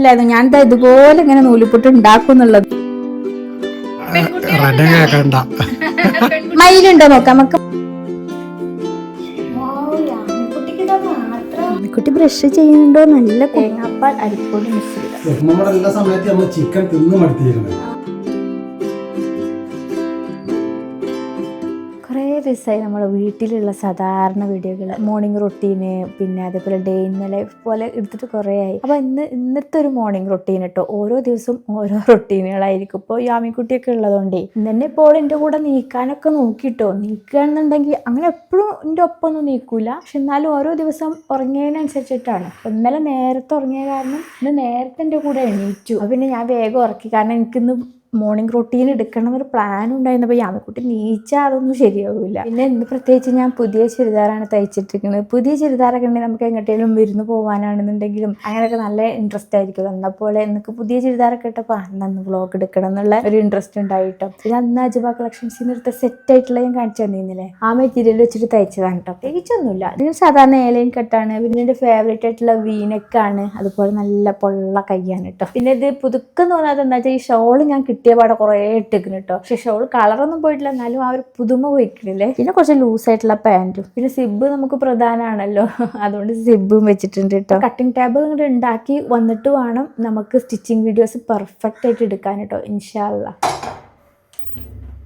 ഇല്ലായിരുന്നു ഞാനിതാ ഇതുപോലെ ഇങ്ങനെ നൂലുപുട്ട് ഉണ്ടാക്കും എന്നുള്ളത്. മയിലുണ്ടോ നോക്കാം. നമുക്ക് കുട്ടി ബ്രഷ് ചെയ്യുന്നുണ്ടോ നല്ല തേങ്ങാപ്പാൽ അരിപ്പൊടി മിക്സ് ചെയ്ത. ചിക്കൻ തിന്ന് മടുത്തിരുന്നത് ദിവസമായി നമ്മൾ വീട്ടിലുള്ള സാധാരണ വീഡിയോകൾ. മോർണിംഗ് റൊട്ടീന് പിന്നെ അതേപോലെ ഡേ ഇൻ ലൈഫ് പോലെ എടുത്തിട്ട് കുറേ ആയി അപ്പോൾ ഇന്ന് ഇന്നത്തെ ഒരു മോർണിംഗ് റൊട്ടീൻ കേട്ടോ ഓരോ ദിവസവും ഓരോ റൊട്ടീനുകളായിരിക്കും ഇപ്പോൾ യാമിക്കുട്ടിയൊക്കെ ഉള്ളതുകൊണ്ടേ ഇന്നെ ഇപ്പോൾ എന്റെ കൂടെ നീക്കാനൊക്കെ നോക്കിയിട്ടോ നീക്കുകയാണെന്നുണ്ടെങ്കിൽ അങ്ങനെ എപ്പോഴും എന്റെ ഒപ്പം ഒന്നും നീക്കൂല. പക്ഷെ എന്നാലും ഓരോ ദിവസം ഉറങ്ങിയതിനനുസരിച്ചിട്ടാണ്. ഇന്നലെ നേരത്തെ ഉറങ്ങിയ കാരണം ഇന്ന് നേരത്തെ എന്റെ കൂടെ എണീറ്റു. പിന്നെ ഞാൻ വേഗം ഉറക്കി. കാരണം എനിക്കിന്ന് മോർണിംഗ് റൊട്ടീൻ എടുക്കണം ഒരു പ്ലാൻ ഉണ്ടായിരുന്നപ്പോൾ യാമിക്കുട്ടി നീച്ചാൽ അതൊന്നും ശരിയാവില്ല പിന്നെ ഇന്ന് പ്രത്യേകിച്ച് ഞാൻ പുതിയ ചുരിദാറാണ് തയ്ച്ചിട്ടിരിക്കുന്നത്. പുതിയ ചുരിദാറൊക്കെ ഉണ്ടെങ്കിൽ നമുക്ക് എങ്ങോട്ടേലും വിരുന്ന് പോകാനാണെന്നുണ്ടെങ്കിലും അങ്ങനെയൊക്കെ നല്ല ഇൻട്രസ്റ്റ് ആയിരിക്കും. എന്നപോലെ എനിക്ക് പുതിയ ചുരിദാറൊക്കെ ഇട്ടപ്പോൾ അന്ന് വ്ളോഗ് എടുക്കണം എന്നുള്ള ഒരു ഇൻട്രസ്റ്റ് ഉണ്ടായിട്ടോ. പിന്നെ അന്ന് അജുബ കളക്ഷൻസിൽ നിന്ന് എടുത്ത സെറ്റ് ആയിട്ടുള്ള ഞാൻ കാണിച്ചു തന്നിരുന്നില്ലേ? ആ മെറ്റീരിയൽ വെച്ചിട്ട് തയ്ച്ചതാണ് കേട്ടോ പ്രത്യേകിച്ചൊന്നുമില്ല. ഇതിന് സാധാരണ ഏലയും കെട്ടാണ്. പിന്നെ എന്റെ ഫേവറേറ്റ് ആയിട്ടുള്ള വീനക്കാണ്. അതുപോലെ നല്ല പൊള്ള കയ്യാണ് കേട്ടോ പിന്നെ ഇത് പുതുക്കം തോന്നാതെ എന്താ വെച്ചാൽ ഈ ഷോൾ ഞാൻ കിട്ടിയ പാടെ കുറേ ഇട്ടിരിക്കുന്നു കേട്ടോ പക്ഷെ ഷോൾ കളറൊന്നും പോയിട്ടില്ല. എന്നാലും ആ ഒരു പുതുമ പോയിക്കില്ലേ പിന്നെ കുറച്ച് ലൂസ് ആയിട്ടുള്ള പാന്റും പിന്നെ സിബ് നമുക്ക് പ്രധാനമാണല്ലോ അതുകൊണ്ട് സിബും വെച്ചിട്ടുണ്ട് കേട്ടോ കട്ടിങ് ടാബ് ഇങ്ങോട്ട് ഉണ്ടാക്കി വന്നിട്ട് വേണം നമുക്ക് സ്റ്റിച്ചിങ് വീഡിയോസ് പെർഫെക്റ്റ് ആയിട്ട് എടുക്കാൻ കേട്ടോ ഇൻഷാല്ല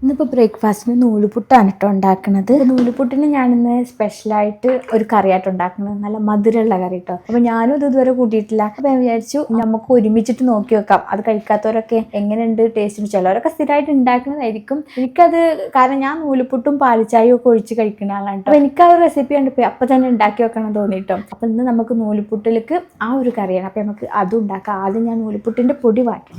ഇന്നിപ്പോൾ ബ്രേക്ക്ഫാസ്റ്റിന് നൂലുപുട്ടാണ് കേട്ടോ ഉണ്ടാക്കുന്നത് നൂലുപുട്ടിന് ഞാനിന്ന് സ്പെഷ്യലായിട്ട് ഒരു കറിയായിട്ട് ഉണ്ടാക്കുന്നത് നല്ല മധുരമുള്ള കറി കേട്ടോ അപ്പോൾ ഞാനും ഇത് ഇതുവരെ കൂട്ടിയിട്ടില്ല. അപ്പോൾ ഞാൻ വിചാരിച്ചു നമുക്ക് ഒരുമിച്ചിട്ട് നോക്കി വെക്കാം. അത് കഴിക്കാത്തവരൊക്കെ എങ്ങനെയുണ്ട് ടേസ്റ്റ് ചിലവരൊക്കെ സ്ഥിരമായിട്ട് ഉണ്ടാക്കുന്നതായിരിക്കും എനിക്കത് കാരണം ഞാൻ നൂലുപുട്ടും പാലിച്ചായും ഒക്കെ ഒഴിച്ച് കഴിക്കുന്ന ആളാണ് അപ്പൊ എനിക്ക് ആ ഒരു റെസിപ്പി കണ്ടപ്പോൾ അപ്പം തന്നെ ഉണ്ടാക്കി വെക്കണം തോന്നിട്ടോ അപ്പോൾ ഇന്ന് നമുക്ക് നൂലുപുട്ടിലേക്ക് ആ ഒരു കറിയാണ്. അപ്പോൾ നമുക്ക് അതും ഉണ്ടാക്കാം. ആദ്യം ഞാൻ നൂലുപുട്ടിന്റെ പൊടി വാട്ടി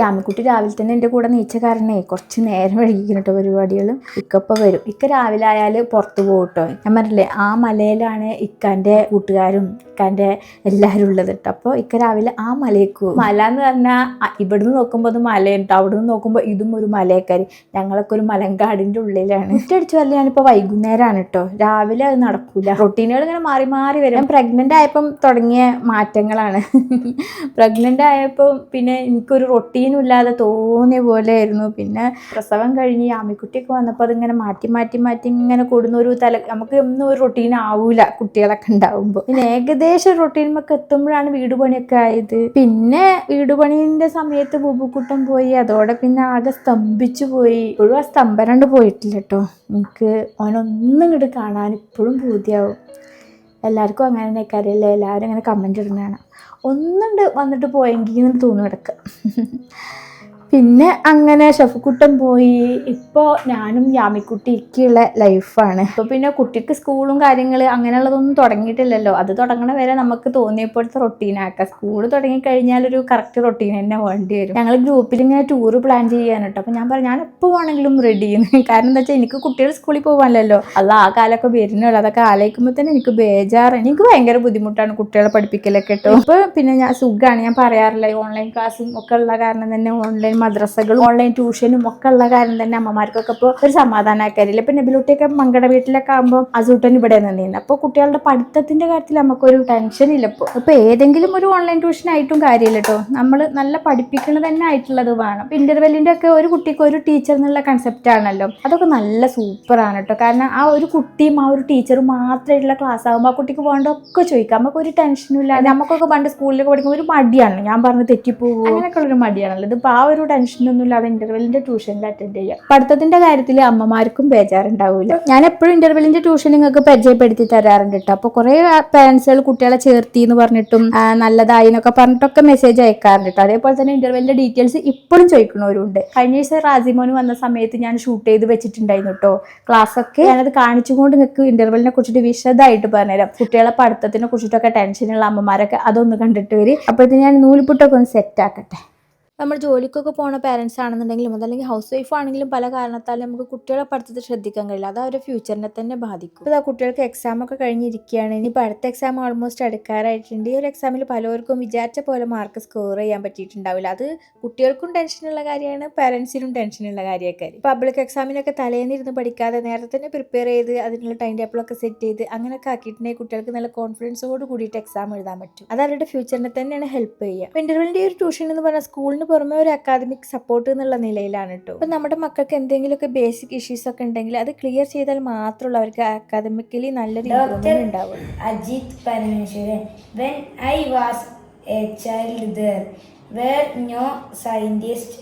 ആമിക്കുട്ടി രാവിലെ തന്നെ എന്റെ കൂടെ നീച്ച കാരണേ കുറച്ച് നേരം വൈകിക്കണം കേട്ടോ പരിപാടികൾ വരും. ഇക്ക രാവിലെ ആയാൽ പുറത്ത് പോകും കേട്ടോ ഞാൻ പറഞ്ഞില്ലേ ആ മലയിലാണ് ഇക്കാന്റെ കൂട്ടുകാരും ഇക്കാന്റെ എല്ലാവരും ഉള്ളത് കേട്ടോ അപ്പോൾ ഇക്ക രാവിലെ ആ മലയ്ക്ക് മല എന്ന് പറഞ്ഞാൽ ഇവിടുന്ന് നോക്കുമ്പോൾ അത് മലയുണ്ട്. അവിടെ നിന്ന് നോക്കുമ്പോൾ ഇതും ഒരു മലയക്കാരി. ഞങ്ങളൊക്കെ ഒരു മലങ്കാടിന്റെ ഉള്ളിലാണ്. ഒറ്റയടിച്ച് വല്ല ഞാനിപ്പോൾ വൈകുന്നേരമാണ് കേട്ടോ രാവിലെ അത് നടക്കൂല. റൊട്ടീനുകൾ ഇങ്ങനെ മാറി മാറി വരും. പ്രഗ്നന്റ് ആയപ്പം തുടങ്ങിയ മാറ്റങ്ങളാണ്. പ്രഗ്നന്റ് ആയപ്പോൾ പിന്നെ എനിക്കൊരു റൊട്ടീനും ഇല്ലാതെ തോന്നിയ പോലെ ആയിരുന്നു പിന്നെ പ്രസവം കഴിഞ്ഞ് ആമിക്കുട്ടിയൊക്കെ വന്നപ്പോൾ അതിങ്ങനെ മാറ്റി മാറ്റി മാറ്റി ഇങ്ങനെ കൂടുന്ന ഒരു തല നമുക്ക് ഒന്നും ഒരു റൊട്ടീൻ ആവൂല കുട്ടികളൊക്കെ ഉണ്ടാവുമ്പോൾ പിന്നെ ഏകദേശം റൊട്ടീനുമൊക്കെ എത്തുമ്പോഴാണ് വീട് പണിയൊക്കെ ആയത്. പിന്നെ വീട് പണീന്റെ സമയത്ത് ബുബുക്കുട്ടം പോയി. അതോടെ പിന്നെ ആകെ സ്തംഭിച്ചു പോയി. ഇപ്പോഴും ആ സ്തംഭനണ്ട് പോയിട്ടില്ല കേട്ടോ എനിക്ക് അവനൊന്നും ഇങ്ങോട്ട് കാണാൻ ഇപ്പോഴും പൂതിയാവും. എല്ലാവർക്കും അങ്ങനെ അറിയില്ല എല്ലാവരും അങ്ങനെ കമന്റ് ഇടുന്നതാണ്. ഒന്നുണ്ട് വന്നിട്ട് പോയെങ്കിൽ എന്ന് തോന്നി കിടക്കുക പിന്നെ അങ്ങനെ ഷഫുക്കുട്ടൻ പോയി. ഇപ്പോൾ ഞാനും യാമിക്കുട്ടിക്കുള്ള ലൈഫാണ്. അപ്പോൾ പിന്നെ കുട്ടിക്ക് സ്കൂളും കാര്യങ്ങൾ അങ്ങനെയുള്ളതൊന്നും തുടങ്ങിയിട്ടില്ലല്ലോ. അത് തുടങ്ങണ വരെ നമുക്ക് തോന്നിയപ്പോഴത്തെ റൊട്ടീനാക്കാം സ്കൂൾ തുടങ്ങിക്കഴിഞ്ഞാൽ ഒരു കറക്റ്റ് റൊട്ടീൻ തന്നെ വേണ്ടി വരും. ഞങ്ങൾ ഗ്രൂപ്പിൽ ഇങ്ങനെ ടൂർ പ്ലാൻ ചെയ്യാൻ കേട്ടോ അപ്പോൾ ഞാൻ പറഞ്ഞു ഞാൻ എപ്പോൾ വേണമെങ്കിലും റെഡി കാരണം എന്താ വെച്ചാൽ എനിക്ക് കുട്ടികൾ സ്കൂളിൽ പോകാനല്ലോ അല്ല ആ കാലമൊക്കെ വരുന്നുള്ളൂ. അതൊക്കെ ആലോചിക്കുമ്പോൾ തന്നെ എനിക്ക് ബേജാറ്. എനിക്ക് ഭയങ്കര ബുദ്ധിമുട്ടാണ് കുട്ടികളെ പഠിപ്പിക്കലൊക്കെ കേട്ടോ ഇപ്പോൾ പിന്നെ ഞാൻ സുഖമാണ് ഞാൻ പറയാറില്ല ഓൺലൈൻ ക്ലാസ്സും ഒക്കെ ഉള്ള കാരണം തന്നെ ഓൺലൈൻ മദ്രസകളും ഓൺലൈൻ ട്യൂഷനും ഒക്കെ ഉള്ള കാര്യം തന്നെ അമ്മമാർക്കൊക്കെ ഇപ്പോൾ ഒരു സമാധാനക്കാരില്ല? ഇപ്പം നബിലുട്ടിയൊക്കെ മങ്കട വീട്ടിലൊക്കെ ആകുമ്പോൾ അസൂട്ടൻ ഇവിടെ നിന്നിരുന്നു. അപ്പോൾ കുട്ടികളുടെ പഠിത്തത്തിന്റെ കാര്യത്തിൽ നമുക്കൊരു ടെൻഷൻ ഇല്ല. ഇപ്പോൾ ഇപ്പോൾ ഏതെങ്കിലും ഒരു ഓൺലൈൻ ട്യൂഷൻ ആയിട്ടും കാര്യമില്ല കേട്ടോ. നമ്മൾ നല്ല പഠിപ്പിക്കുന്നത് തന്നെ ആയിട്ടുള്ളത് വേണം. ഇന്റർവെല്ലിന്റെ ഒക്കെ ഒരു കുട്ടിക്ക് ഒരു ടീച്ചർ എന്നുള്ള കൺസെപ്റ്റ് ആണല്ലോ. അതൊക്കെ നല്ല സൂപ്പറാണ് കേട്ടോ. കാരണം ആ ഒരു കുട്ടിയും ആ ഒരു ടീച്ചറും മാത്രമായിട്ടുള്ള ക്ലാസ് ആകുമ്പോൾ ആ കുട്ടിക്ക് വേണ്ടതൊക്കെ ചോദിക്കാം. നമുക്ക് ഒരു ടെൻഷനും ഇല്ല നമുക്കൊക്കെ പണ്ട് സ്കൂളിലൊക്കെ പഠിക്കുമ്പോൾ ഒരു മടിയാണ്. ഞാൻ പറഞ്ഞ് തെറ്റിപ്പോകും അങ്ങനെയൊക്കെ ഉള്ളൊരു മടിയാണല്ലോ. ഇതിപ്പോൾ ആ ഒരു ടെൻഷനൊന്നും ഇല്ലാതെ ഇന്റർവെല്ലിന്റെ ട്യൂഷനിൽ അറ്റൻഡ് ചെയ്യാം. പഠിത്തത്തിന്റെ കാര്യത്തിൽ അമ്മമാർക്കും ബേജാറുണ്ടാവില്ല ഞാൻ എപ്പോഴും ഇന്റർവെല്ലിന്റെ ട്യൂഷൻ നിങ്ങൾക്ക് പരിചയപ്പെടുത്തി തരാറുണ്ട് കേട്ടോ അപ്പൊ കുറെ പേരൻസുകൾ കുട്ടികളെ ചേർത്തി എന്ന് പറഞ്ഞിട്ടും നല്ലതായി എന്നൊക്കെ പറഞ്ഞിട്ടൊക്കെ മെസ്സേജ് അയക്കാറുണ്ട് കേട്ടോ അതേപോലെ തന്നെ ഇന്റർവെല്ലിന്റെ ഡീറ്റെയിൽസ് ഇപ്പോഴും ചോദിക്കുന്നവരുണ്ട്. കഴിഞ്ഞ ദിവസം റാസിമോന് വന്ന സമയത്ത് ഞാൻ ഷൂട്ട് ചെയ്ത് വെച്ചിട്ടുണ്ടായിരുന്നു കേട്ടോ ക്ലാസ് ഒക്കെ ഞാനത് കാണിച്ചുകൊണ്ട് നിങ്ങൾക്ക് ഇന്റർവെല്ലിനെ കുറിച്ചിട്ട് വിശദമായിട്ട് പറഞ്ഞുതരാം. കുട്ടികളെ പഠിത്തത്തിനെ കുറിച്ചിട്ടൊക്കെ ടെൻഷനുള്ള അമ്മമാരൊക്കെ അതൊന്ന് കണ്ടിട്ട് വരും. അപ്പോഴത്തേന് ഞാൻ നൂൽപുട്ടൊക്കെ ഒന്ന് സെറ്റ് ആക്കട്ടെ. നമ്മൾ ജോലിക്കൊക്കെ പോണ പാരൻസ് ആണെന്നുണ്ടെങ്കിലും അതല്ലെങ്കിൽ ഹൗസ് വൈഫ് ആണെങ്കിലും പല കാരണത്താലും നമുക്ക് കുട്ടികളെ പഠിത്തത്തിൽ ശ്രദ്ധിക്കാൻ കഴിയില്ല. അത് അവരുടെ ഫ്യൂച്ചറിനെ തന്നെ ബാധിക്കും. ഇപ്പോൾ കുട്ടികൾക്ക് എക്സാം ഒക്കെ കഴിഞ്ഞിരിക്കുകയാണ്. ഇനി അടുത്ത എക്സാം ഓൾമോസ്റ്റ് അടുക്കാറായിട്ടുണ്ട്. ഈ ഒരു എക്സാമിൽ പലർക്കും വിചാരിച്ച പോലെ മാർക്ക് സ്കോർ ചെയ്യാൻ പറ്റിയിട്ടുണ്ടാവില്ല. അത് കുട്ടികൾക്കും ടെൻഷനുള്ള കാര്യമാണ് പാരൻസിനും ടെൻഷനുള്ള കാര്യമൊക്കെ പബ്ലിക് എക്സാമിനൊക്കെ തലേന്നിരുന്ന് പഠിക്കാതെ നേരത്തെ തന്നെ പ്രിപ്പയർ ചെയ്ത് അതിനുള്ള ടൈം ടേബിളൊക്കെ സെറ്റ് ചെയ്ത് അങ്ങനെയൊക്കെ ആക്കിയിട്ടുണ്ടെങ്കിൽ കുട്ടികൾക്ക് നല്ല കോൺഫിഡൻസോട് കൂടിയിട്ട് എക്സാം എഴുതാൻ പറ്റും. അത് അവരുടെ ഫ്യൂച്ചറിനെ തന്നെയാണ് ഹെൽപ്പ് ചെയ്യുക. അപ്പോൾ ഒരു ട്യൂഷൻ എന്ന് പറഞ്ഞാൽ സ്കൂളിന് പുറമെ ഒരു അക്കാദമിക് സപ്പോർട്ട് എന്നുള്ള നിലയിലാണ് കേട്ടോ അപ്പൊ നമ്മുടെ മക്കൾക്ക് എന്തെങ്കിലുമൊക്കെ ബേസിക് ഇഷ്യൂസ് ഒക്കെ ഉണ്ടെങ്കിൽ അത് ക്ലിയർ ചെയ്താൽ മാത്രമുള്ള അവർക്ക് അക്കാദമിക്കലി നല്ലൊരു improvement Ajith Parameswaran I was a child, there no scientist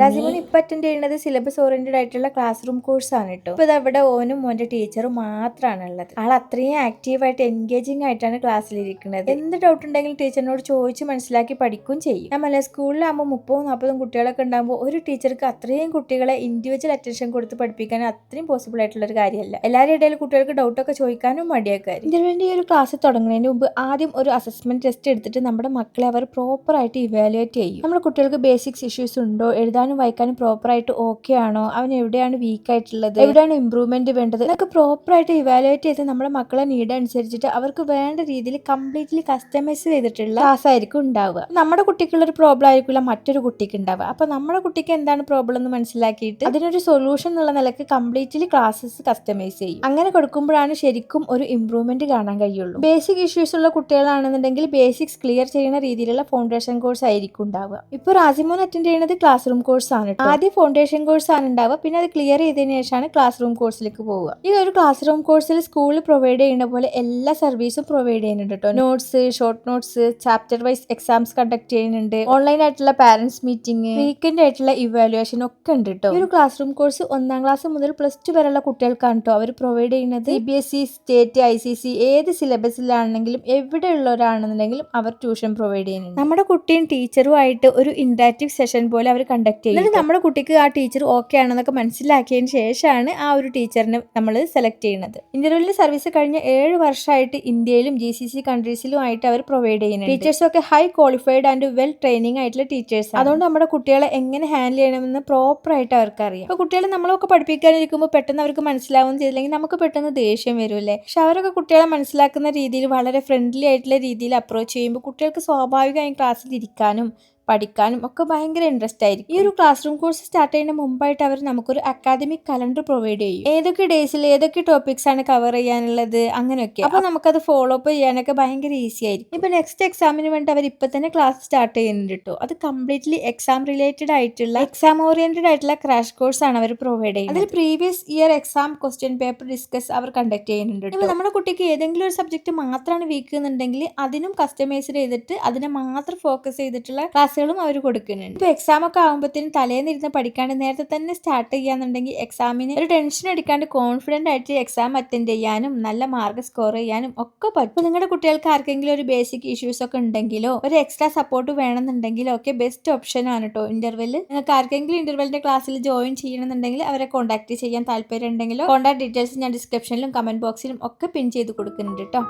Rajamon. Attend ചെയ്യുന്നത് സിലബസ് ഓറിയന്റഡ് ആയിട്ടുള്ള ക്ലാസ് റൂം കോഴ്സ് ആണ് കേട്ടോ ഇപ്പൊ അവിടെ ഓനും മോന്റെ ടീച്ചറും മാത്രമാണ് ഉള്ളത്. ആൾ അത്രയും ആക്റ്റീവ് ആയിട്ട് എൻഗേജിങ് ആയിട്ടാണ് ക്ലാസ്സിലിരിക്കുന്നത് എന്ത് ഡൗട്ട് ഉണ്ടെങ്കിലും ടീച്ചറിനോട് ചോദിച്ച് മനസ്സിലാക്കി പഠിക്കും ചെയ്യും. നമ്മളെ സ്കൂളിലാകുമ്പോൾ മുപ്പതും നാൽപ്പതും കുട്ടികളൊക്കെ ഉണ്ടാകുമ്പോൾ ഒരു ടീച്ചർക്ക് അത്രയും കുട്ടികളെ ഇൻഡിവിജ്വൽ അറ്റൻഷൻ കൊടുത്ത് പഠിപ്പിക്കാൻ അത്രയും പോസിബിൾ ആയിട്ടുള്ള ഒരു കാര്യമല്ല. എല്ലാവരുടെ ഇടയിൽ കുട്ടികൾക്ക് ഡൗട്ടൊക്കെ ചോദിക്കാനും മടിയൊക്കെ. ഇതിനുവേണ്ടി ഈ ഒരു ക്ലാസ് തുടങ്ങുന്നതിന് മുമ്പ് ആദ്യം ഒരു അസസ്മെന്റ് ടെസ്റ്റ് എടുത്തിട്ട് നമ്മുടെ മക്കളെ അവർ പ്രോപ്പർ ആയിട്ട് ഇവാലുവേറ്റ് ചെയ്യും. നമ്മുടെ കുട്ടികൾക്ക് ബേസിക്സ് ഇഷ്യൂസ് ഉണ്ടോ? എഴുതാനും വായിക്കാനും പ്രോപ്പർ ആയിട്ട് ഓക്കെ ആണോ? അവൻ എവിടെയാണ് വീക്ക് ആയിട്ടുള്ളത്? എവിടെയാണ് ഇമ്പ്രൂവ്മെന്റ് വേണ്ടത്? ഇതൊക്കെ പ്രോപ്പർ ആയിട്ട് ഇവാലുവേറ്റ് ചെയ്ത് നമ്മുടെ മക്കളെ നീഡ് അനുസരിച്ചിട്ട് അവർക്ക് വേണ്ട രീതിയിൽ കംപ്ലീറ്റ്ലി കസ്റ്റമൈസ് ചെയ്തിട്ടുള്ള ക്ലാസ് ആയിരിക്കും ഉണ്ടാവുക. നമ്മുടെ കുട്ടിക്കുള്ള ഒരു പ്രോബ്ലം ആയിരിക്കില്ല മറ്റൊരു കുട്ടിക്ക് ഉണ്ടാവുക. അപ്പൊ നമ്മുടെ കുട്ടിക്ക് എന്താണ് പ്രോബ്ലം എന്ന് മനസ്സിലാക്കിയിട്ട് അതിനൊരു സൊല്യൂഷൻ എന്നുള്ള നിലയ്ക്ക് കംപ്ലീറ്റ്ലി ക്ലാസ്സസ് കസ്റ്റമൈസ് ചെയ്യും. അങ്ങനെ കൊടുക്കുമ്പോഴാണ് ശരിക്കും ഒരു ഇമ്പ്രൂവ്മെന്റ് കാണാൻ കഴിയുള്ളൂ. ബേസിക് ഇഷ്യൂസ് ഉള്ള കുട്ടികളാണെന്നുണ്ടെങ്കിൽ ബേസിക്സ് ക്ലിയർ ചെയ്യുന്ന രീതിയിലുള്ള ഫൗണ്ടേഷൻ കോഴ്സ് ആയിരിക്കും ഉണ്ടാവുക. ഇപ്പൊ റാസിമോൻ അറ്റൻഡ് ചെയ്യുന്നത് ക്ലാസ് റൂം കോഴ്സ് ആണ്. ആദ്യം ഫൗണ്ടേഷൻ കോഴ്സ് ആണ് ഉണ്ടാവുക. പിന്നെ അത് ക്ലിയർ ചെയ്തതിനു ശേഷമാണ് ക്ലാസ് റൂം കോഴ്സിലേക്ക് പോവുക. ഈ ഒരു ക്ലാസ് റൂം കോഴ്സിൽ സ്കൂളിൽ പ്രൊവൈഡ് ചെയ്യുന്ന പോലെ എല്ലാ സർവീസും പ്രൊവൈഡ് ചെയ്യുന്നുണ്ട് കേട്ടോ notes short notes chapter wise exams conduct ചെയ്യുന്നുണ്ട്. ഓൺലൈൻ ആയിട്ടുള്ള പാരന്റ്സ് മീറ്റിംഗ് ഫ്രീക്വന്റ് ആയിട്ടുള്ള ഇവാലുവേഷൻ ഒക്കെ ഉണ്ട് കേട്ടോ ഈ ഒരു ക്ലാസ് റൂം കോഴ്സ് ഒന്നാം ക്ലാസ് മുതൽ പ്ലസ് ടു വരെയുള്ള കുട്ടികൾക്കാണ് കേട്ടോ അവർ പ്രൊവൈഡ് ചെയ്യുന്നത്. C B S E state I C C ഏത് സിലബസിലാണെങ്കിലും എവിടെ ഉള്ളവരാണെന്നുണ്ടെങ്കിലും അവർ ട്യൂഷൻ പ്രൊവൈഡ് ചെയ്യുന്നുണ്ട്. നമ്മുടെ കുട്ടിയും ടീച്ചറും ആയിട്ട് ഒരു ഇന്ററാക്റ്റീവ് സെഷൻ പോലെ അവർ കണ്ടക്ട് ചെയ്യും. എന്നിട്ട് നമ്മുടെ കുട്ടിക്ക് ആ ടീച്ചർ ഓക്കെ ആണെന്നൊക്കെ മനസ്സിലാക്കിയതിന് ശേഷമാണ് ആ ഒരു ടീച്ചറിനെ നമ്മൾ സെലക്ട് ചെയ്യുന്നത്. ഇന്റർവ്യൂവിൽ സർവീസ് കഴിഞ്ഞ ഏഴ് വർഷമായിട്ട് ഇന്ത്യയിലും ജി സി സി കൺട്രീസിലും ആയിട്ട് അവർ പ്രൊവൈഡ് ചെയ്യുന്നത് ടീച്ചേഴ്സ് ഒക്കെ high qualified and well training ആയിട്ടുള്ള ടീച്ചേഴ്സ് അതുകൊണ്ട് നമ്മുടെ കുട്ടികളെ എങ്ങനെ ഹാൻഡിൽ ചെയ്യണമെന്ന് പ്രോപ്പർ ആയിട്ട് അവർക്ക് അറിയാം അപ്പൊ കുട്ടികളെ നമ്മളൊക്കെ പഠിപ്പിക്കാനിരിക്കുമ്പോൾ പെട്ടെന്ന് അവർക്ക് മനസ്സിലാവും ചെയ്തില്ലെങ്കിൽ നമുക്ക് പെട്ടെന്ന് ദേഷ്യം വരൂല്ലേ? പക്ഷെ അവരൊക്കെ കുട്ടികളെ മനസ്സിലാക്കുന്ന രീതിയിൽ വളരെ ഫ്രണ്ട്ലി ആയിട്ടുള്ള രീതിയിൽ അപ്രോച്ച് ചെയ്യുമ്പോൾ കുട്ടികൾക്ക് സ്വാഭാവികമായും ക്ലാസ്സിൽ ഇരിക്കാനും പഠിക്കാനും ഒക്കെ ഭയങ്കര ഇൻട്രസ്റ്റ് ആയിരിക്കും. ഈ ഒരു ക്ലാസ് റൂം കോഴ്സ് സ്റ്റാർട്ട് ചെയ്യുന്ന മുമ്പായിട്ട് അവർ നമുക്കൊരു അക്കാദമിക് കലണ്ടർ പ്രൊവൈഡ് ചെയ്യും. ഏതൊക്കെ ഡേയ്സിൽ ഏതൊക്കെ ടോപ്പിക്സ് ആണ് കവർ ചെയ്യാനുള്ളത് അങ്ങനെയൊക്കെ. അപ്പൊ നമുക്കത് ഫോളോ അപ്പ് ചെയ്യാനൊക്കെ ഭയങ്കര ഈസി ആയിരിക്കും. ഇപ്പൊ നെക്സ്റ്റ് എക്സാമിന് വേണ്ടി അവർ ഇപ്പൊ തന്നെ ക്ലാസ് സ്റ്റാർട്ട് ചെയ്യുന്നുണ്ട് കേട്ടോ അത് കംപ്ലീറ്റ്ലി എക്സാം റിലേറ്റഡ് ആയിട്ടുള്ള എക്സാം ഓറിയന്റഡ് ആയിട്ടുള്ള ക്രാഷ് കോഴ്സ് ആണ് അവർ പ്രൊവൈഡ് ചെയ്യുന്നത്. അതിൽ previous year exam question paper discuss അവർ കണ്ടക്ട് ചെയ്യുന്നുണ്ട് ഇപ്പൊ നമ്മുടെ കുട്ടിക്ക് ഏതെങ്കിലും ഒരു സബ്ജക്ട് മാത്രമാണ് വീക്ക് എന്നുണ്ടെങ്കിൽ അതിനും കസ്റ്റമൈസ് ചെയ്തിട്ട് അതിനെ മാത്രം ഫോക്കസ് ചെയ്തിട്ടുള്ള ക്ലാസ്സുകളും അവർ കൊടുക്കുന്നുണ്ട്. ഇപ്പൊ എക്സാം ഒക്കെ ആകുമ്പോഴത്തേനും തലേന്നിരുന്ന് പഠിക്കാണ്ട് നേരത്തെ തന്നെ സ്റ്റാർട്ട് ചെയ്യാന്നുണ്ടെങ്കിൽ എക്സാമിന് ഒരു ടെൻഷൻ അടിക്കാണ്ട് കോൺഫിഡന്റ് ആയിട്ട് എക്സാം അറ്റൻഡ് ചെയ്യാനും നല്ല മാർക്ക് സ്കോർ ചെയ്യാനും ഒക്കെ പറ്റും. നിങ്ങളുടെ കുട്ടികൾക്ക് ആർക്കെങ്കിലും ഒരു ബേസിക് ഇഷ്യൂസ് ഒക്കെ ഉണ്ടെങ്കിലോ ഒരു എക്സ്ട്രാ സപ്പോർട്ട് വേണമെന്നുണ്ടെങ്കിലോ ഒക്കെ ബെസ്റ്റ് ഓപ്ഷൻ ആണ് കേട്ടോ ഇന്റർവെൽ നിങ്ങൾക്ക് ആർക്കെങ്കിലും ഇന്റർവെല്ലിന്റെ ക്ലാസ്സിൽ ജോയിൻ ചെയ്യണമെന്നുണ്ടെങ്കിൽ അവരെ കോൺടാക്ട് ചെയ്യാൻ താല്പര്യം ഉണ്ടെങ്കിലോ കോൺടാക്ട് ഡീറ്റെയിൽസ് ഞാൻ ഡിസ്ക്രിപ്ഷനിലും കമന്റ് ബോക്സിലും ഒക്കെ പിൻ ചെയ്ത് കൊടുക്കുന്നുണ്ട് കേട്ടോ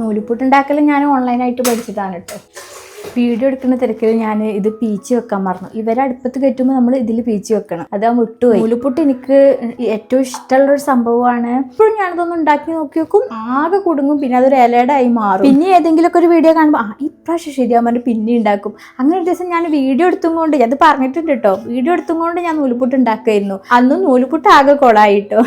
നൂലിപ്പുട്ടുണ്ടാക്കൽ ഞാൻ ഓൺലൈനായിട്ട് പഠിച്ചതാണ് കേട്ടോ വീഡിയോ എടുക്കുന്ന തിരക്കിൽ ഞാൻ ഇത് പീച്ച് വെക്കാൻ പറഞ്ഞു ഇവരെ അടുപ്പത്ത് കയറ്റുമ്പോൾ നമ്മൾ ഇതിൽ പീച്ച് വെക്കണം. അത് ഞാൻ വിട്ടുപോയി നൂലിപ്പുട്ട് എനിക്ക് ഏറ്റവും ഇഷ്ടമുള്ള ഒരു സംഭവമാണ്. ഇപ്പോഴും ഞാനതൊന്ന് ഉണ്ടാക്കി നോക്കി വെക്കും. ആകെ കുടുങ്ങും. പിന്നെ അതൊരു ഇലയുടെ ആയി മാറും. പിന്നെ ഏതെങ്കിലുമൊക്കെ ഒരു വീഡിയോ കാണുമ്പോൾ ആ ഇപ്രാവശ്യം ശരിയാൻ പറഞ്ഞു പിന്നെ ഉണ്ടാക്കും. അങ്ങനെ ഒരു ദിവസം ഞാൻ വീഡിയോ എടുത്തും കൊണ്ട് അത് പറഞ്ഞിട്ടുണ്ട് കേട്ടോ. വീഡിയോ എടുത്തും കൊണ്ട് ഞാൻ നൂലിപ്പുട്ട് ഉണ്ടാക്കുമായിരുന്നു. അന്നും നൂലിപ്പുട്ട് ആകെ കൊളായിട്ടോ.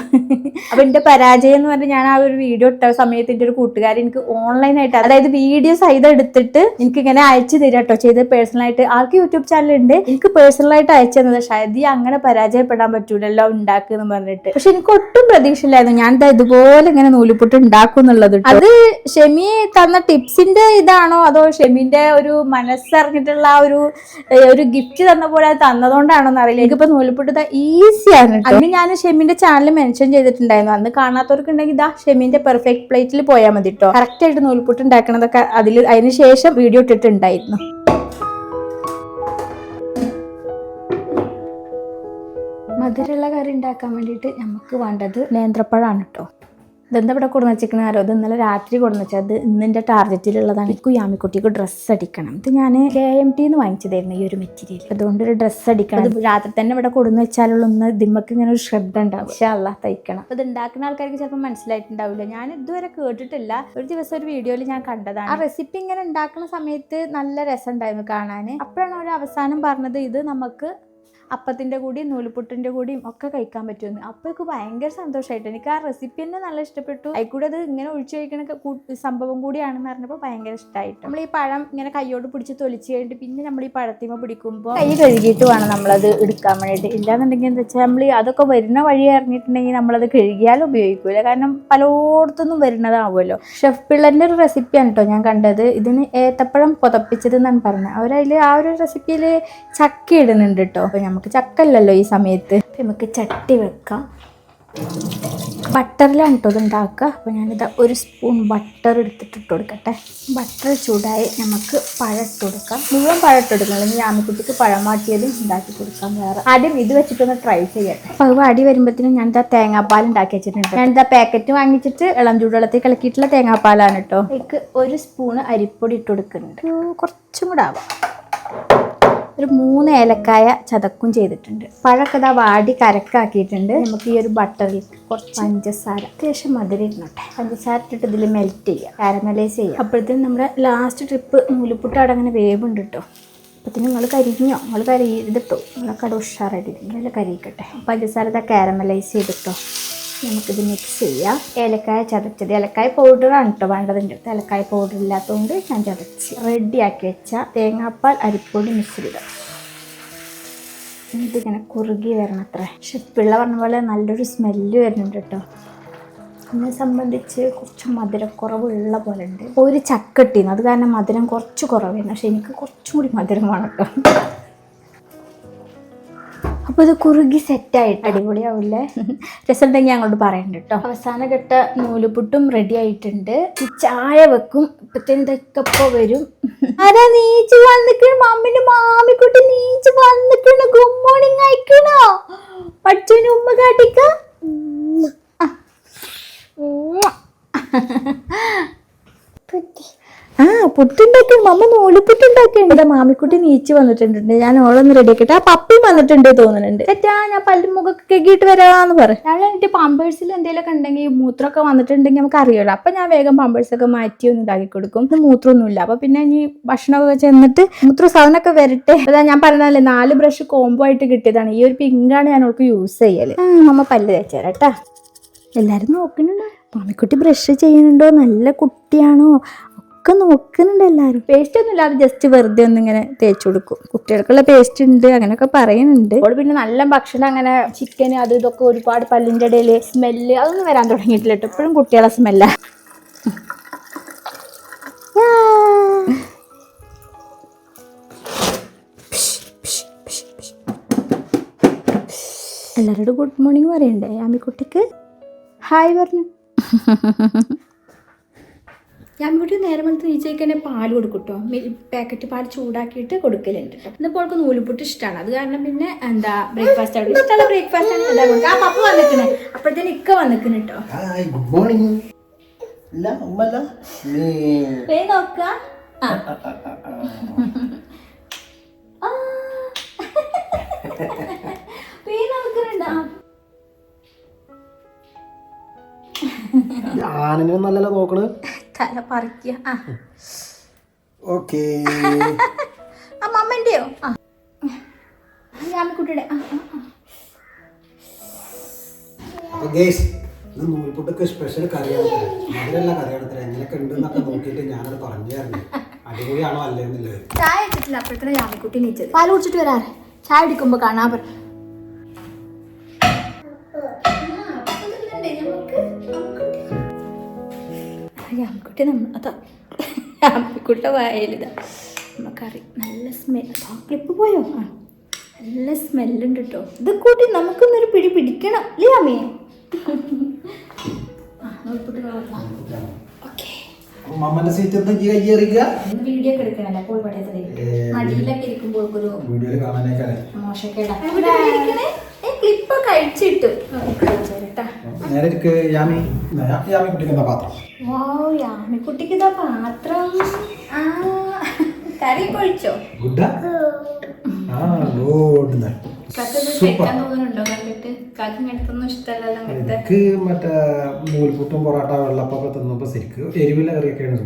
അപ്പൊ എന്റെ പരാജയം എന്ന് പറഞ്ഞാൽ ഞാൻ ആ ഒരു വീഡിയോ ഇട്ട സമയത്ത് എന്റെ ഒരു കൂട്ടുകാരൻ എനിക്ക് ഓൺലൈനായിട്ട് അതായത് വീഡിയോ സഹിതം എടുത്തിട്ട് എനിക്ക് ഇങ്ങനെ അയച്ചു തരാം കേട്ടോ. ചെയ്ത് പേഴ്സണലായിട്ട് ആൾക്ക് യൂട്യൂബ് ചാനൽ ഉണ്ട്? എനിക്ക് പേഴ്സണലായിട്ട് അയച്ചു തന്നത് ഷൈദി അങ്ങനെ പരാജയപ്പെടാൻ പറ്റൂലല്ലോ ഉണ്ടാക്കുന്നു പറഞ്ഞിട്ട്. പക്ഷെ എനിക്ക് ഒട്ടും പ്രതീക്ഷയില്ലായിരുന്നു. ഞാൻ ഇതുപോലെ ഇങ്ങനെ നൂലിപ്പൊട്ട് ഉണ്ടാക്കും എന്നുള്ളത് അത് ഷെമി തന്ന ടിപ്സിന്റെ ഇതാണോ? അതോ ഷെമിന്റെ ഒരു മനസ്സറിഞ്ഞിട്ടുള്ള ഒരു ഒരു ഗിഫ്റ്റ് തന്ന പോലെ തന്നതുകൊണ്ടാണോ എന്നറിയില്ല എനിക്കിപ്പോ നൂലിപ്പുട്ട് ഈസിയാണ് അതിന് ഞാൻ ഷെമിന്റെ ചാനൽ മെൻഷൻ ചെയ്തിട്ടുണ്ടായിരുന്നു. അന്ന് കാണാത്തവർക്ക് ഉണ്ടെങ്കിൽ ഇതാ ഷെമിന്റെ പെർഫെക്റ്റ് പ്ലേറ്റിൽ പോയാൽ മതി കേട്ടോ. കറക്റ്റ് ആയിട്ട് നൂൽപുട്ട് ഉണ്ടാക്കണതൊക്കെ അതിൽ അതിന് ശേഷം വീഡിയോ ഇട്ടിട്ടുണ്ടായിരുന്നു മധുരമുള്ള കറി ഉണ്ടാക്കാൻ വേണ്ടിയിട്ട് നമുക്ക് വേണ്ടത് നേന്ത്രപ്പഴമാണ് കേട്ടോ ഇതെന്താ ഇവിടെ കൊടുന്ന് വെച്ചിരിക്കണ ആരോ ഇത് ഇന്നലെ രാത്രി കൊടുന്ന് വെച്ചാൽ അത് ഇന്നിന്റെ ടാർഗറ്റിലുള്ളതാണ് എനിക്ക് യാമിക്കുട്ടിക്ക് ഡ്രസ്സ് അടിക്കണം. ഇത് ഞാൻ കെ എം ടി എന്ന് വാങ്ങിച്ചതായിരുന്നു ഈ ഒരു മെറ്റീരിയൽ അതുകൊണ്ട് ഒരു ഡ്രസ്സ് അടിക്കണം. അത് രാത്രി തന്നെ ഇവിടെ കൊടുന്ന് വെച്ചാലുള്ള ഒന്ന് ദിമ്മക്ക് ഇങ്ങനെ ഒരു ശ്രദ്ധ ഉണ്ടാവും. പക്ഷേ അല്ല തയ്ക്കണം. അത് ഇത് ഉണ്ടാക്കുന്ന ആൾക്കാർക്ക് ചിലപ്പോൾ മനസ്സിലായിട്ടുണ്ടാവില്ല. ഞാൻ ഇതുവരെ കേട്ടിട്ടില്ല. ഒരു ദിവസം ഒരു വീഡിയോയിൽ ഞാൻ കണ്ടതാണ്. ആ റെസിപ്പി ഇങ്ങനെ ഉണ്ടാക്കുന്ന സമയത്ത് നല്ല രസം ഉണ്ടായിരുന്നു കാണാൻ അപ്പോഴാണ് അവർ അവസാനം പറഞ്ഞത് ഇത് നമുക്ക് അപ്പത്തിന്റെ കൂടിയും നൂലുപുട്ടിന്റെ കൂടിയും ഒക്കെ കഴിക്കാൻ പറ്റുമെന്ന്. അപ്പോൾ എനിക്ക് ഭയങ്കര സന്തോഷമായിട്ട് എനിക്ക് ആ റെസിപ്പി തന്നെ നല്ല ഇഷ്ടപ്പെട്ടു. അതിൽക്കൂടെ അത് ഇങ്ങനെ ഒഴിച്ചു കഴിക്കണ സംഭവം കൂടിയാണെന്ന് പറഞ്ഞപ്പോൾ ഭയങ്കര ഇഷ്ടമായിട്ട് നമ്മൾ ഈ പഴം ഇങ്ങനെ കൈയോട് പിടിച്ച് തൊലിച്ച് കഴിഞ്ഞിട്ട് പിന്നെ നമ്മൾ ഈ പഴത്തിമ പിടിക്കുമ്പോൾ കൈ കഴുകിയിട്ട് വേണം നമ്മളത് എടുക്കാൻ വേണ്ടിയിട്ട്. ഇല്ലാന്നുണ്ടെങ്കിൽ എന്താ വെച്ചാൽ നമ്മൾ അതൊക്കെ വരുന്ന വഴി അറിഞ്ഞിട്ടുണ്ടെങ്കിൽ നമ്മളത് കഴുകിയാലും ഉപയോഗിക്കൂല. കാരണം പലയിടത്തുനിന്നും വരുന്നതാവുമല്ലോ. ഷെഫ് പിള്ളറിന്റെ ഒരു റെസിപ്പിയാണ് കേട്ടോ ഞാൻ കണ്ടത്. ഇതിന് ഏത്തപ്പഴം പുതപ്പിച്ചത് എന്നാണ് പറഞ്ഞത്. അവരതിൽ ആ ഒരു റെസിപ്പിയിൽ ചക്ക ഇടുന്നുണ്ട് കേട്ടോ അപ്പോൾ നമുക്ക് ചക്ക ഇല്ലല്ലോ ഈ സമയത്ത്. അപ്പം നമുക്ക് ചട്ടി വെക്കാം. ബട്ടറിലാണ് കേട്ടോ ഇത് ഉണ്ടാക്കുക. അപ്പോൾ ഞാനിത് ഒരു സ്പൂൺ ബട്ടർ എടുത്തിട്ട് ഇട്ട് കൊടുക്കട്ടെ. ബട്ടർ ചൂടായി നമുക്ക് പഴം ഇട്ട് കൊടുക്കാം. മുഴുവൻ പഴം ഇട്ട് കൊടുക്കണം. അല്ലെങ്കിൽ ഞാമിക്കുട്ടിക്ക് പഴം മാറ്റിയതും ഉണ്ടാക്കി കൊടുക്കാം വേറെ. ആദ്യം ഇത് വെച്ചിട്ടൊന്ന് ട്രൈ ചെയ്യട്ടെ. അപ്പോൾ അടി വരുമ്പോഴത്തേനും ഞാനിതാ തേങ്ങാപ്പാൽ ഉണ്ടാക്കി വെച്ചിട്ടുണ്ട്. ഞാനിതാ പാക്കറ്റ് വാങ്ങിച്ചിട്ട് ഇളം ചൂടുവെള്ളത്തിൽ കലക്കിയിട്ടുള്ള തേങ്ങാപ്പാലാണ് കേട്ടോ. എനിക്ക് ഒരു സ്പൂണ് അരിപ്പൊടി ഇട്ട് കൊടുക്കുന്നുണ്ട്. കുറച്ചും കൂടെ ആവാം. ഒരു മൂന്ന് ഏലക്കായ ചതക്കും ചെയ്തിട്ടുണ്ട്. പഴമൊക്കെ ഇതാ വാടി കരക്കാക്കിയിട്ടുണ്ട്. നമുക്ക് ഈ ഒരു ബട്ടറിൽ കുറച്ച് പഞ്ചസാര അത്യാവശ്യം മധുരം ഇരുന്നോട്ടെ പഞ്ചസാര ഇട്ടിട്ട് ഇതിൽ മെൽറ്റ് ചെയ്യുക കാരമലൈസ് ചെയ്യുക അപ്പോഴത്തേനും നമ്മുടെ ലാസ്റ്റ് ട്രിപ്പ് നൂലുപുട്ട് അവിടെ അങ്ങനെ വേവുണ്ട് കേട്ടോ അപ്പത്തിന് നിങ്ങൾ കരിഞ്ഞോ? നിങ്ങൾ കരിയിരുതിട്ടോ നിങ്ങളൊക്കെ അവിടെ ഉഷാറായിട്ടിരിക്കും നല്ല കരിയിക്കട്ടെ പഞ്ചസാര ഇതാ കാരമലൈസ് ചെയ്തിട്ടോ. നമുക്കിത് മിക്സ് ചെയ്യാം. ഏലക്കായ ചതച്ചത്. ഏലക്കായ പൗഡറാണ് കേട്ടോ വേണ്ടതിന്റെ അടുത്ത് ഏലക്കായ പൗഡർ ഇല്ലാത്തതുകൊണ്ട് ഞാൻ ചതച്ച്. റെഡിയാക്കി വെച്ച തേങ്ങാപ്പാൽ അരിപ്പൊടി മിശ്രിതം ഇതിങ്ങനെ കുറുകി വരണം അത്ര പക്ഷെ പിള്ള പറഞ്ഞ പോലെ നല്ലൊരു സ്മെല്ല് വരുന്നുണ്ട് കേട്ടോ എന്നെ സംബന്ധിച്ച് കുറച്ച് മധുരക്കുറവുള്ള പോലെ ഉണ്ട്. ഒരു ചക്കട്ടിന്ന് അത് കാരണം മധുരം കുറച്ച് കുറവായിരുന്നു. പക്ഷെ എനിക്ക് കുറച്ചും കൂടി മധുരം വേണം കേട്ടോ അപ്പോൾ ഇത് കുറുകി സെറ്റായിട്ട്. അടിപൊളിയാവില്ലേ? രസം ഞാൻ അങ്ങോട്ട് പറയണ്ട കേട്ടോ അവസാന ഘട്ട നൂലുപുട്ടും റെഡി ആയിട്ടുണ്ട്. ഈ ചായ വെക്കും. ഇപ്പത്തെന്തൊക്കെ വരും? ആരാ നീച്ച് വന്നിക്കണ. മമ്മിന്റെ മാമിക്കുട്ടി നീച്ച് വന്നിക്കണ. Good morning അയക്കണോ? പഠിച്ചോന് ഉമ്മ കാട്ടിക്ക. ആ. പുട്ടുണ്ടാക്കി മമ്മ നൂലിപ്പുട്ടുണ്ടാക്കിയുണ്ട് മാമിക്കുട്ടി നീച്ച് വന്നിട്ടുണ്ട് ഞാൻ ഓളൊന്ന് റെഡി ആക്കിട്ട്. ആ പപ്പി വന്നിട്ടുണ്ട് തോന്നുന്നുണ്ട്. തെറ്റാ ഞാൻ പല്ലുമുഖൊക്കെ കേക്കിയിട്ട് വരാന്ന് പറ. പാമ്പേഴ്സിൽ എന്തെങ്കിലുമൊക്കെ ഉണ്ടെങ്കിൽ മൂത്രമൊക്കെ വന്നിട്ടുണ്ടെങ്കിൽ നമുക്ക് അറിയുള്ളൂ അപ്പൊ ഞാൻ വേഗം പമ്പേഴ്സൊക്കെ മാറ്റി ഒന്ന് ഇതാക്കി കൊടുക്കും. മൂത്രമൊന്നുമില്ല. അപ്പൊ പിന്നെ ഇനി ഭക്ഷണമൊക്കെ ചെന്നിട്ട് മൂത്ര സാധനമൊക്കെ വരട്ടെ. അതാ ഞാൻ പറഞ്ഞതല്ലേ നാല് ബ്രഷ് കോംബോ ആയിട്ട് കിട്ടിയതാണ്. ഈ ഒരു പിങ്കാണ് ഞാൻ അവൾക്ക് യൂസ് ചെയ്യൽ. അമ്മ പല്ല് തേച്ചേരാട്ടാ എല്ലാരും നോക്കുന്നുണ്ടോ? മാമിക്കുട്ടി ബ്രഷ് ചെയ്യുന്നുണ്ടോ? നല്ല കുട്ടിയാണോ? ഒക്കെ നോക്കുന്നുണ്ട് എല്ലാവരും പേസ്റ്റ് ഒന്നും ഇല്ലാതെ ജസ്റ്റ് വെറുതെ ഒന്ന് ഇങ്ങനെ തേച്ച് കൊടുക്കും. കുട്ടികൾക്കുള്ള പേസ്റ്റ് ഉണ്ട് അങ്ങനെയൊക്കെ പറയുന്നുണ്ട്. അപ്പോൾ പിന്നെ നല്ല ഭക്ഷണം അങ്ങനെ ചിക്കൻ അത് ഇതൊക്കെ ഒരുപാട് പല്ലിന്റെ ഇടയിൽ സ്മെല്ല് അതൊന്നും വരാൻ തുടങ്ങിയിട്ടില്ല കേട്ടോ. എപ്പോഴും കുട്ടികളെ സ്മെല്ല എല്ലാവരോടും ഗുഡ് മോർണിംഗ് പറയണ്ടേ ആമിക്കുട്ടിക്ക്? ഹായ് പറഞ്ഞു. ഞാൻ വീട്ടിൽ നേരം വെളുത്ത് നീച്ചേക്കന്നെ പാൽ കൊടുക്കും കേട്ടോ പാക്കറ്റ് പാൽ ചൂടാക്കിയിട്ട് കൊടുക്കലുണ്ട് ഇന്നിപ്പോൾ അവൾക്ക് നൂലുപുട്ട് ഇഷ്ടമാണ് അത് കാരണം പിന്നെ എന്താ ബ്രേക്ക്ഫാസ്റ്റ് ആണ്. ഇഷ്ടമുള്ള ബ്രേക്ക്ഫാസ്റ്റ് ആണ് എന്താ കൊടുക്കുക ആ പപ്പ വന്നിക്കണേ. അപ്പോഴത്തേന് ഇക്ക വന്നിക്കണ കേട്ടോ. ഗുഡ് മോർണിംഗ് ഇല്ല ഉമ്മല്ല. പേ. പേ നോക്കുന്നുണ്ട് ആനനെ നല്ലല്ലോ തല പറിക്കുക ആ. ഓക്കേ. ആ മമ്മന്റെയോ ആ. ഞാമിക്കുട്ടിയുടെ ആ ഇത് നൂൽപുട്ടൊക്കെ സ്പെഷ്യൽ കറിയാണ് അതിലല്ല കറിയാണ് ഇത്ര. എങ്ങനെയൊക്കെ ഉണ്ടെന്നൊക്കെ നോക്കിയിട്ട് ഞാനത് പറഞ്ഞു തരുന്നു അടിപൊളിയാണോ അല്ലേന്നില്ലത് ചായ വെച്ചിട്ടില്ല അപ്പോഴത്തെ ഞാമിക്കുട്ടി നീച്ചത് പാൽ കുടിച്ചിട്ട് വരാറ്. ചായ കുടിക്കുമ്പോ കാണാൻ പറ ഞാമിക്കുട്ടി നമ്മ അതാ. അമ്മിക്കുട്ട വായലിതാ. നമുക്കറി നല്ല സ്മെൽ ആ ക്ലിപ്പ് പോയോ? ആ നല്ല സ്മെല്ലുണ്ട് കേട്ടോ ഇത് കൂട്ടി നമുക്കൊന്നൊരു പിടി പിടിക്കണം അല്ലേ അമ്മേ? വീഡിയോ എടുക്കണല്ലേ? അപ്പോൾ മടിയിലൊക്കെ ഇരിക്കുമ്പോൾ ഒരു വീഡിയോയിൽ കാണാനേക്കാളെ. മോശക്കേടാ ക്ലിപ്പ് കഴിച്ചിട്ട് കഴിച്ചേരട്ടാ നേരെ ഇരിക്ക് യാമി. യാമി കുട്ടിക്ക് എന്താ പാത്രം? യാമിക്കുട്ടിക്ക് ഇതാ പാത്രം. ആ കറി കൊഴിച്ചോ എനിക്ക് മറ്റേ നൂൽപുട്ടും പൊറോട്ട വെള്ളപ്പൊക്കെ തിന്നപ്പോ ശരിക്ക് എരിവില്ല കറിയൊക്കെയാണ്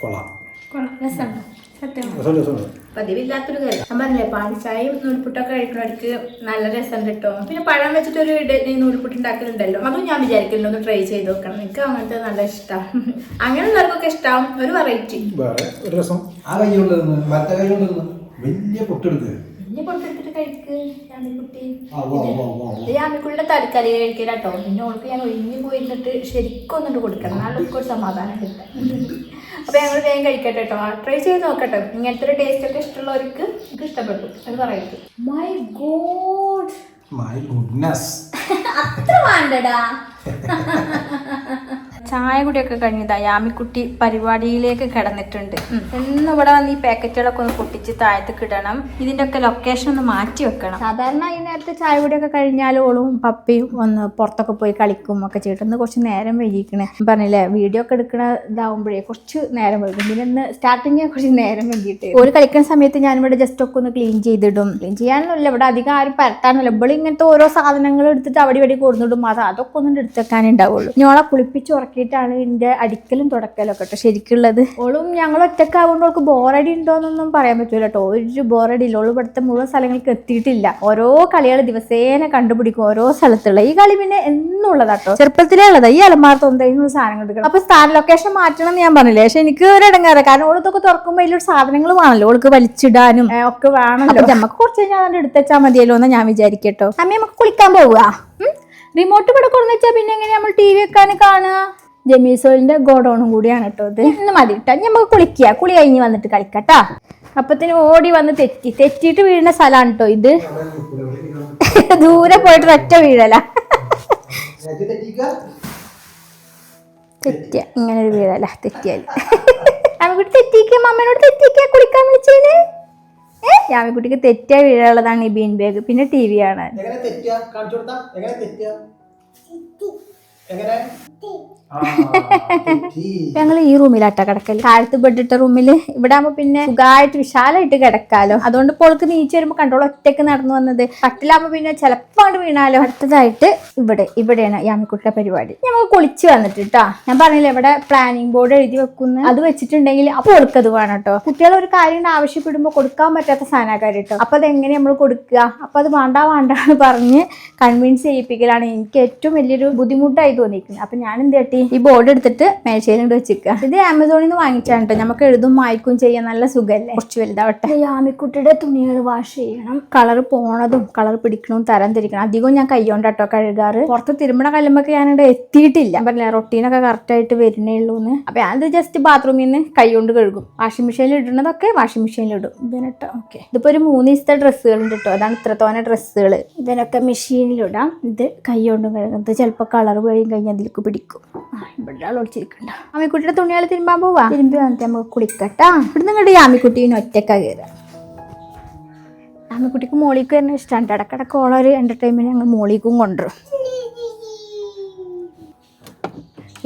കൊള്ളാം. കൊള്ളാം. രസമുണ്ട്. പതിവില്ലാത്തൊരു കാര്യം. ഞാൻ പറഞ്ഞില്ലേ പാൽച്ചായയും നൂൽപുട്ടൊക്കെ കഴിക്കണവർക്ക് നല്ല രസം കിട്ടും. പിന്നെ പഴം വെച്ചിട്ട് ഒരു നൂൽപുട്ട് ഉണ്ടാക്കലുണ്ടല്ലോ. അതും ഞാൻ വിചാരിക്കുന്നു ഒന്ന് ട്രൈ ചെയ്ത് നോക്കണം. എനിക്ക് അങ്ങനത്തെ നല്ല ഇഷ്ടം. അങ്ങനെ ഉള്ളവർക്കൊക്കെ ഇഷ്ടമാവും ഒരു വെറൈറ്റി വേറെ ഒരു രസം. ആ കൈ കൈ വലിയ പൊട്ടെടുത്ത് വലിയ പൊട്ടെടുത്തിട്ട് കഴിക്ക് യാമിക്കുട്ടി പിന്നെ ഓൾക്ക് ഞാൻ ഒഴിഞ്ഞു പോയിരുന്നിട്ട് ശരിക്കും ഒന്നിട്ട് കൊടുക്കണം. നാളെ ഒരു സമാധാനം കിട്ടാം. അപ്പൊ ഞങ്ങൾ വേഗം കഴിക്കട്ടെ കേട്ടോ ട്രൈ ചെയ്ത് നോക്കട്ടെ. ഇങ്ങനത്തെ ഒരു ടേസ്റ്റ് ഒക്കെ ഇഷ്ടമുള്ളവർക്ക് എനിക്ക് ഇഷ്ടപ്പെട്ടു. എന്ന് പറയട്ടെ മൈ ഗോഡ് മൈ ഗുഡ്നസ് അത്ര വേണ്ടടാ. ചായ കുടിയൊക്കെ കഴിഞ്ഞതാ യാമിക്കുട്ടി പരിപാടിയിലേക്ക് കിടന്നിട്ടുണ്ട്. ഇന്ന് ഇവിടെ വന്ന് ഈ പാക്കറ്റുകളൊക്കെ ഒന്ന് പൊട്ടിച്ച് താഴത്തേക്ക് ഇടണം. ഇതിന്റെ ഒക്കെ ലൊക്കേഷൻ ഒന്ന് മാറ്റി വെക്കണം. സാധാരണ ഈ നേരത്തെ ചായ കുടിയൊക്കെ കഴിഞ്ഞാൽ ഓളും പപ്പയും ഒന്ന് പുറത്തൊക്കെ പോയി കളിക്കും ഒക്കെ ചെയ്തിട്ട്. ഒന്ന് കുറച്ച് നേരം വൈകിക്കണേ. പറഞ്ഞില്ലേ വീഡിയോ ഒക്കെ എടുക്കണ ഇതാവുമ്പോഴേ കുറച്ച് നേരം വൈകും. പിന്നെ ഇന്ന് സ്റ്റാർട്ടിങ് കുറച്ച് നേരം വൈകിട്ട്. ഒരു കളിക്കുന്ന സമയത്ത് ഇവിടെ ജസ്റ്റ് ഒക്കെ ഒന്ന് ക്ലീൻ ചെയ്തിടും. ക്ലീൻ ചെയ്യാനൊന്നുമില്ല. ഇവിടെ അധികം ആരും പരത്താനല്ല ഇവിടെ ഇങ്ങനത്തെ ഓരോ സാധനങ്ങൾ എടുത്തിട്ട് അവിടെ ഇവിടെ കൊടുന്നിടും അത് അതൊക്കെ ഒന്നും എടുത്തേക്കാനുണ്ടാവുള്ളൂ ഞങ്ങളെ കുളിപ്പിച്ച് ഉറക്കിയിട്ടാണ് ഇതിന്റെ അടിക്കലും തുടക്കലും ഒക്കെ കേട്ടോ ശരിക്കുള്ളത്. ഓളും ഞങ്ങൾ ഒറ്റക്കാവുകൊണ്ട് അവൾക്ക് ബോറടി ഉണ്ടോന്നൊന്നും പറയാൻ പറ്റൂല കേട്ടോ ഒരു ബോറടി ഇല്ല ഓൾ ഇവിടുത്തെ മുഴുവൻ സ്ഥലങ്ങൾക്ക് എത്തിയിട്ടില്ല. ഓരോ കളികൾ ദിവസേന കണ്ടുപിടിക്കും ഓരോ സ്ഥലത്തുള്ള. ഈ കളി പിന്നെ എന്നുള്ളതാട്ടോ ചെറുപ്പത്തിലേ ഉള്ളതാ. ഈ അലമാർത്ത് എന്തെങ്കിലും സാധനങ്ങൾ എടുക്കണം അപ്പൊ സ്ഥാന ലൊക്കേഷൻ മാറ്റണം എന്ന് ഞാൻ പറഞ്ഞില്ലേ? പക്ഷെ എനിക്ക് ഒരു ഇടങ്ങാറ്. കാരണം ഓളത്തൊക്കെ തുറക്കുമ്പോൾ അതിലൊരു സാധനങ്ങൾ വേണമല്ലോ ഓൾക്ക് വലിച്ചിടാനും. ഒക്കെ വേണമല്ലോ നമുക്ക് കുറച്ച് കഴിഞ്ഞാൽ അതിന്റെ എടുത്തുവെച്ചാൽ മതിയല്ലോ എന്ന് ഞാൻ വിചാരിക്കട്ടോ. അമ്മ നമുക്ക് കുളിക്കാൻ പോവുക. റിമോട്ട് ഇവിടെ കൊണ്ടു വെച്ചാൽ പിന്നെ എങ്ങനെ നമ്മൾ ടി വി വെക്കാൻ കാണുക? ജമീസോലിന്റെ ഗോഡൗണും കൂടിയാണ് കേട്ടോ ഇത്. ഇന്ന് മതി കേട്ടോ. നമുക്ക് കുളിക്കുക കുളി കഴിഞ്ഞ് വന്നിട്ട് കളിക്കട്ടാ. അപ്പത്തിന് ഓടി വന്ന് തെറ്റി. തെറ്റിയിട്ട് വീഴുന്ന സ്ഥലമാണ് കേട്ടോ ഇത്. ദൂരെ പോയിട്ട് ഒറ്റ വീഴല. തെറ്റിയ. ഇങ്ങനെ ഒരു വീഴല. തെറ്റിയാൽ. ആമിക്കുട്ടി തെറ്റിക്ക മമ്മനോട് തെറ്റിക്ക കുളിക്കാൻ വിളിച്ചേന് ഏ? കുട്ടിക്ക് തെറ്റിയ വീഴുള്ളതാണ് ഈ ബീൻ ബാഗ്. പിന്നെ ടി വി ആണ് എങ്ങനെ? ഞങ്ങൾ ഈ റൂമിലാട്ടാ കിടക്കൽ. താഴത്ത് ബെഡിട്ട റൂമിൽ ഇവിടെ ആകുമ്പോ പിന്നെ സുഖമായിട്ട് വിശാലായിട്ട് കിടക്കാലോ. അതുകൊണ്ട് ഇപ്പോൾ അവൾക്ക് നീച്ച് വരുമ്പോ കണ്ടോൾ ഒറ്റയ്ക്ക് നടന്നു വന്നത്. കട്ടിലാകുമ്പോ പിന്നെ ചിലപ്പോ അങ്ങോട്ട് വീണാലോ. അടുത്തതായിട്ട് ഇവിടെ ഇവിടെയാണ് യാമിക്കുട്ടിയുടെ പരിപാടി. ഞമ്മക്ക് കുളിച്ച് വന്നിട്ട് കേട്ടോ ഞാൻ പറഞ്ഞില്ലേ ഇവിടെ പ്ലാനിങ് ബോർഡ് എഴുതി വെക്കുന്നു. അത് വെച്ചിട്ടുണ്ടെങ്കിൽ അപ്പോൾ ഓൾക്കത് വേണം കേട്ടോ കുട്ടികൾ ഒരു കാര്യം ആവശ്യപ്പെടുമ്പോൾ കൊടുക്കാൻ പറ്റാത്ത സാധനക്കാർ കേട്ടോ അപ്പൊ അത് എങ്ങനെ നമ്മൾ കൊടുക്കുക അപ്പൊ അത് വേണ്ട വേണ്ട എന്ന് പറഞ്ഞ് കൺവിൻസ് ചെയ്യിപ്പിക്കലാണ് എനിക്ക് ഏറ്റവും വലിയൊരു ബുദ്ധിമുട്ടായി തോന്നിയിരിക്കുന്നത്. അപ്പൊ ഞാൻ എന്ത് കേട്ടി? ഈ ബോർഡ് എടുത്തിട്ട് മേശയിലുണ്ട് വെച്ചിക്കുക ഇത് ആമസോണിൽ നിന്ന് വാങ്ങിച്ചാണ് കേട്ടോ നമുക്ക് എഴുതും വായിക്കും ചെയ്യാൻ നല്ല സുഖമല്ലേ കുറച്ച് വലുതാവട്ടെ. ഈ ആമിക്കുട്ടിയുടെ തുണികൾ വാഷ് ചെയ്യണം. കളർ പോണതും കളർ പിടിക്കണതും തരം തിരിക്കണം. അധികവും ഞാൻ കയ്യോണ്ടോ കഴുകാറ്. പുറത്ത് തിരുമണ കല്ലുമ്പൊക്കെ ഞാനിവിടെ എത്തിയിട്ടില്ല. ഞാൻ പറഞ്ഞില്ല റൊട്ടീനൊക്കെ കറക്റ്റ് ആയിട്ട് വരുന്നേ ഉള്ളൂ എന്ന് അപ്പൊ ഞാനത് ജസ്റ്റ് ബാത്റൂമിൽ നിന്ന് കൈകൊണ്ട് കഴുകും. വാഷിംഗ് മെഷീനിൽ ഇടുന്നതൊക്കെ വാഷിംഗ് മെഷീനിൽ ഇടും. ഇതിനിട്ടോ. ഓക്കെ ഇതിപ്പോ ഒരു മൂന്ന് ദിവസത്തെ ഡ്രസ്സുകളുണ്ട് കേട്ടോ അതാണ് ഇത്രത്തോനെ ഡ്രസ്സുകൾ ഇതിനൊക്കെ മെഷീനിലിടാം ഇത് കൈകൊണ്ടും കഴുകുന്നത് ചിലപ്പോൾ കളർ പോയി കഴിഞ്ഞാൽ അതിലേക്ക് പിടിക്കും. ആ ഇവിടെ ഒളിച്ചിരിക്കണ്ട. ആമിക്കുട്ടിയുടെ തുണികൾ തിരുമ്പാൻ പോവാ? തിരുമ്പി വന്നിട്ട് നമുക്ക് കുളിക്കട്ടാ. ഇവിടെ നിങ്ങളുടെ ആമിക്കുട്ടീനെ ഒറ്റക്ക കയറാം ആമിക്കുട്ടിക്ക് മോളിക്ക് തന്നെ ഇഷ്ടമാണ് ഇടക്കിടക്ക് ഓളൊരു എന്റർടൈൻമെന്റ് ഞങ്ങൾ മോളിക്കും കൊണ്ടുവരും.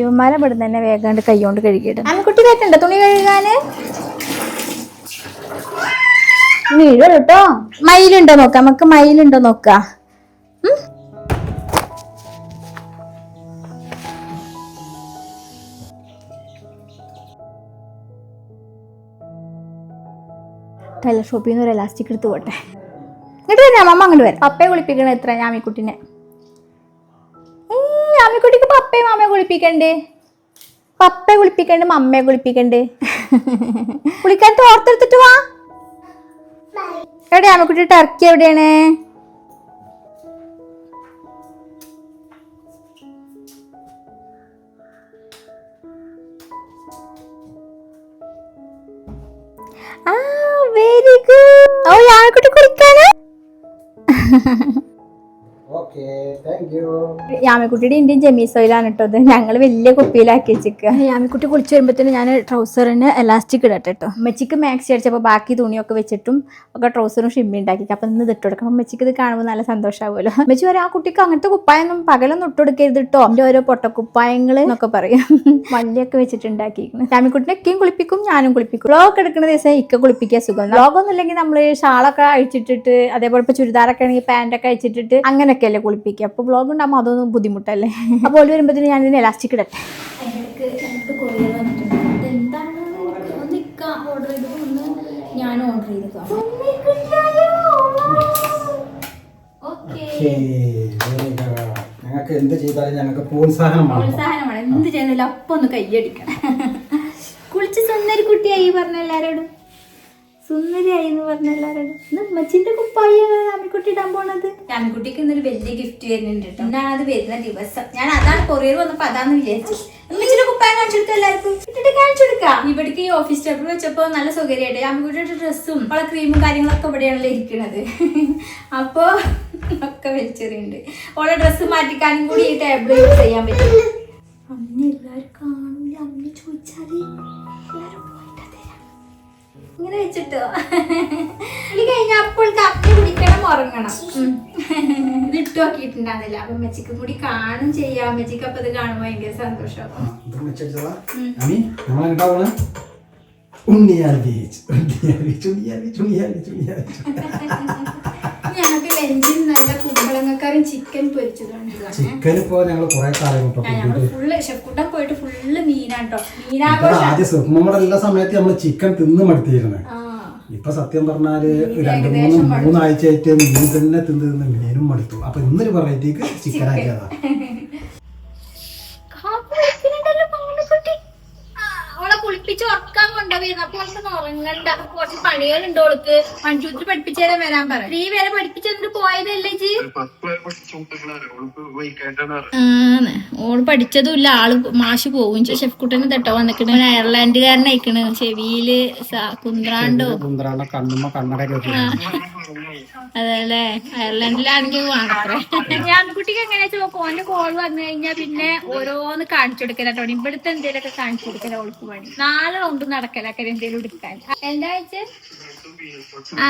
യുവന്മാരെ ഇവിടെ തന്നെ വേഗം കൈ കൊണ്ട് കഴുകിയിടും. ആമിക്കുട്ടി കേട്ടുണ്ടോ തുണി കഴുകാന്? വീഴും കേട്ടോ മയിലുണ്ടോ നോക്കാം നമുക്ക് മയിലുണ്ടോ നോക്കാം? ടൈലർ ഷോപ്പിൽ നിന്ന് ഒരു എലാസ്റ്റിക് എടുത്ത് പോട്ടെ. എന്നിട്ട് വരാം അമ്മ അങ്ങോട്ട് വരാം. പപ്പയെ കുളിപ്പിക്കണം എത്ര? ഞാമിക്കുട്ടിനെ. ഞാമിക്കുട്ടിക്ക് പപ്പയും അമ്മയെ കുളിപ്പിക്കണ്ടേ? പപ്പയെ കുളിപ്പിക്കണ്ട് മമ്മയെ കുളിപ്പിക്കണ്ടേ. കുളിക്കാൻ തോർത്തെടുത്തിട്ട് വാ. എവിടെ ആമക്കുട്ടി ടർക്കി എവിടെയാണ്? Very good oh thank U യാമിക്കുട്ടിയുടെ Indian ജമീസോയിലാണ് കേട്ടോ അത് ഞങ്ങൾ വലിയ കുപ്പിയിലാക്കി വെച്ചിരിക്കുക യാമിക്കുട്ടി കുളിച്ച് വരുമ്പോഴത്തേന് ഞാൻ ട്രൗസറിന് എലാസ്റ്റിക് ഇടട്ടെ കേട്ടോ അമ്മച്ചിക്ക് മാക്സി അടിച്ചപ്പോൾ ബാക്കി തുണിയൊക്കെ വെച്ചിട്ടും ഒക്കെ ട്രൗസറും ഷിമ്മി ഉണ്ടാക്കി അപ്പം ഇന്ന് ഇട്ട് കൊടുക്കണം. അമ്മച്ചിക്ക് ഇത് കാണുമ്പോൾ നല്ല സന്തോഷമാവുമല്ലോ അമ്മച്ചി പറയും ആ കുട്ടിക്ക് അങ്ങനത്തെ കുപ്പായൊന്നും പകലൊന്നും ഇട്ട് കൊടുക്കരുത് കേട്ടോ എന്റെ ഓരോ പൊട്ടക്കുപ്പായങ്ങൾ എന്നൊക്കെ പറയും. വള്ളിയൊക്കെ വെച്ചിട്ട് ഉണ്ടാക്കിയിരിക്കുന്നത് യാമിക്കുട്ടിനെ ഒക്കെയും കുളിപ്പിക്കും ഞാനും കുളിപ്പിക്കും. വ്ളോഗ് എടുക്കുന്ന ദിവസം ഇക്ക കുളിപ്പിക്കാൻ സുഖം. വ്ളോഗൊന്നും ഇല്ലെങ്കിൽ നമ്മൾ ഷാളൊക്കെ അഴിച്ചിട്ടിട്ട് അതേപോലെ ഇപ്പോൾ ചുരിദാറൊക്കെ ആണെങ്കിൽ പാന്റൊക്കെ അഴിച്ചിട്ടിട്ട് അങ്ങനെയൊക്കെയല്ലേ കുളിപ്പിക്കുക? അപ്പോൾ വ്ളോഗ് ഉണ്ടാകുമ്പോൾ അതൊന്നും ബുദ്ധിമുട്ടല്ലേ? അപ്പോൾ ഓൽ വരുമ്പോഴത്തേന് ഞാൻ ഇതിന് എലാസ്റ്റിക് ഇടട്ടെ. ഞാൻ ഓർഡർ ഞങ്ങൾക്ക് എന്ത് ചെയ്താലും ഞങ്ങൾക്ക് പ്രോത്സാഹനമാണ്. പ്രോത്സാഹനമാണ്. എന്ത് ചെയ്യുന്നില്ല അപ്പൊ ഒന്ന് കയ്യടിക്കണം കുളിച്ച് സുന്ദരി കുട്ടിയായി പറഞ്ഞ എല്ലാരോടും. സുന്ദരിയായി എന്ന് പറഞ്ഞ അമ്മച്ചിന്റെ കുപ്പായാണ് രാമിക്കുട്ടി ഇടാൻ പോണത്. രാമിക്കുട്ടിക്ക് ഇന്നൊരു വലിയ ഗിഫ്റ്റ് വരുന്നുണ്ട് കേട്ടോ എന്നാണ് അത് വരുന്ന ദിവസം. ഞാൻ അതാണ് കൊറിയർ വന്നപ്പോ അതാന്ന് വിചാരിച്ചു. അമ്മച്ചിന്റെ കുപ്പായ കാണിച്ചു കൊടുക്കാം എല്ലാവർക്കും. ഇട്ടിട്ട് കാണിച്ചു കൊടുക്കാം. ഇവിടേക്ക് ഈ ഓഫീസ് ടേബിൾ വെച്ചപ്പോ നല്ല സൗകര്യമായിട്ട് രാമിക്കുട്ടിയുടെ ഡ്രസ്സും അവളെ ക്രീമും കാര്യങ്ങളൊക്കെ ഇവിടെയാണല്ലോ ഇരിക്കുന്നത് അപ്പോ ഒക്കെ വലിച്ചെറിയുണ്ട് ഓളെ ഡ്രസ്സ് മാറ്റിക്കാനും കൂടി ഈ ടേബിൾ യൂസ് ചെയ്യാൻ പറ്റും. അമ്മ എല്ലാവരും കാണൂല. അമ്മ ചോദിച്ചാൽ. ഇങ്ങനെ വെച്ചിട്ടോ. ഇത് കഴിഞ്ഞ അപ്പോൾ കപ്പി കുടിക്കണം ഉറങ്ങണം. ഇട്ടു ഇത് ഇട്ട് നോക്കിയിട്ടുണ്ടായിരുന്നില്ല. അപ്പൊ മെച്ചിക്ക് കൂടി കാണും ചെയ്യാം. മെച്ചിക്ക് അപ്പൊ ഇത് കാണുമ്പോ ഭയങ്കര സന്തോഷം. Unniyal beach. Unniyal beach Unniyal beach Unniyal beach Unniyal beach. നല്ല ചിക്കൻ പൊരിച്ചതാണ്. ചിക്കൻ ഇപ്പോ ഞങ്ങൾ കുറെ ഫുള്ള് പോയിട്ട് ഫുള്ള് മീനാട്ടോ. മീനാഘോഷം. ആദ്യം സുഖമ്മയുടെ എല്ലാ സമയത്ത് നമ്മൾ ചിക്കൻ തിന്ന് മടുത്തിരുന്നത് ഇപ്പൊ സത്യം പറഞ്ഞാൽ രണ്ട് മൂന്ന് മൂന്നാഴ്ചയായിട്ട് മീൻ തന്നെ തിന്ന് തിന്ന് മീനും മടുത്തു. അപ്പൊ ഇന്നൊരു വെറൈറ്റിക്ക് ചിക്കൻ ആക്കിയതാ. അവൾക്ക് ഉറങ്ങണ്ട. കുറച്ച് പണികളുണ്ട് തരാൻ വരാൻ പറ. നീ വരെ പഠിപ്പിച്ചു തന്നിട്ട് പോയതല്ലേ ജി ആണ് ഓൾ പഠിച്ചതുമില്ല. ആൾ മാഷ് പോകും ഷെഫ് കുട്ടനെ തട്ടോ വന്നിക്കണ്. അയർലാൻഡുകാരനായിക്കണ് ചെവിയിൽ കുന്ത്രാണ്ടോ? അതല്ലേ. അയർലൻഡിലാണെങ്കിൽ വേണത്രേ ഞാൻ കുട്ടിക്ക് എങ്ങനെയാ ഓന്റെ കോൾ വന്നു കഴിഞ്ഞാൽ പിന്നെ ഓരോന്ന് കാണിച്ചു കൊടുക്കലോ ഇവിടുത്തെ എന്തേലൊക്കെ കാണിച്ചു കൊടുക്കലോ ഓൾക്ക് പണി. നാളെ കൊണ്ട് നടക്കലൊക്കെ എന്തേലും എടുക്കാൻ. എന്താ ആ.